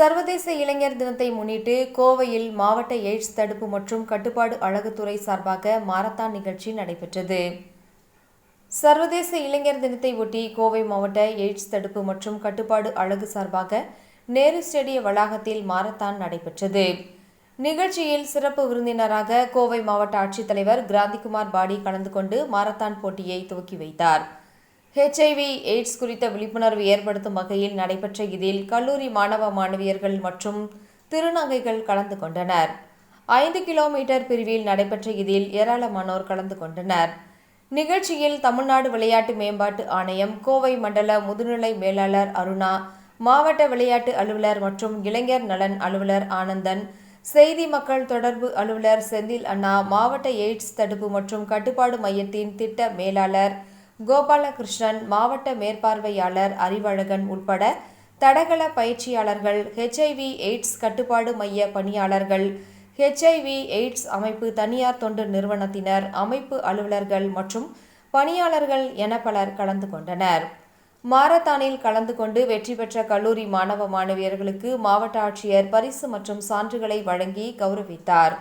சர்வதேச இளைஞர் தினத்தை முன்னிட்டு கோவையில் மாவட்ட எய்ட்ஸ் தடுப்பு மற்றும் கட்டுப்பாடு அழகுத்துறை சார்பாக மாரத்தான் நிகழ்ச்சி நடைபெற்றது. சர்வதேச இளைஞர் தினத்தை ஒட்டி கோவை மாவட்ட எய்ட்ஸ் தடுப்பு மற்றும் கட்டுப்பாடு அழகு சார்பாக நேரு ஸ்டேடிய வளாகத்தில் மாரத்தான் நடைபெற்றது. நிகழ்ச்சியில் சிறப்பு விருந்தினராக கோவை மாவட்ட ஆட்சித்தலைவர் கிராந்திகுமார் பாடி கலந்து கொண்டு மாரத்தான் போட்டியை துவக்கி வைத்தார். ஹெச்ஐவி எய்ட்ஸ் குறித்த விழிப்புணர்வு ஏற்படுத்தும் வகையில் நடைபெற்ற இதில் கல்லூரி மாணவ மாணவியர்கள் மற்றும் திருநங்கைகள் கலந்து கொண்டனர். ஐந்து கிலோமீட்டர் பிரிவில் நடைபெற்ற இதில் ஏராளமானோர் கலந்து கொண்டனர். நிகழ்ச்சியில் தமிழ்நாடு விளையாட்டு மேம்பாட்டு ஆணையம் கோவை மண்டல முதுநிலை மேலாளர் அருணா மாவட்ட விளையாட்டு அலுவலர் மற்றும் இளைஞர் நலன் அலுவலர் ஆனந்தன் செய்தி மக்கள் தொடர்பு அலுவலர் செந்தில் அண்ணா மாவட்ட எய்ட்ஸ் தடுப்பு மற்றும் கட்டுப்பாடு மையத்தின் திட்ட மேலாளர் கோபாலகிருஷ்ணன் மாவட்ட மேற்பார்வையாளர் அறிவழகன் உட்பட தடகள பயிற்சியாளர்கள் ஹெச்ஐவி எய்ட்ஸ் கட்டுப்பாடு மைய பணியாளர்கள் ஹெச்ஐவி எய்ட்ஸ் அமைப்பு தனியார் தொண்டு நிறுவனத்தினர் அமைப்பு அலுவலர்கள் மற்றும் பணியாளர்கள் என பலர் கலந்து கொண்டனர். மாரத்தானில் கலந்து கொண்டு வெற்றி பெற்ற கல்லூரி மாணவ மாணவியர்களுக்கு மாவட்ட ஆட்சியர் பரிசு மற்றும் சான்றுகளை வழங்கி கௌரவித்தார்.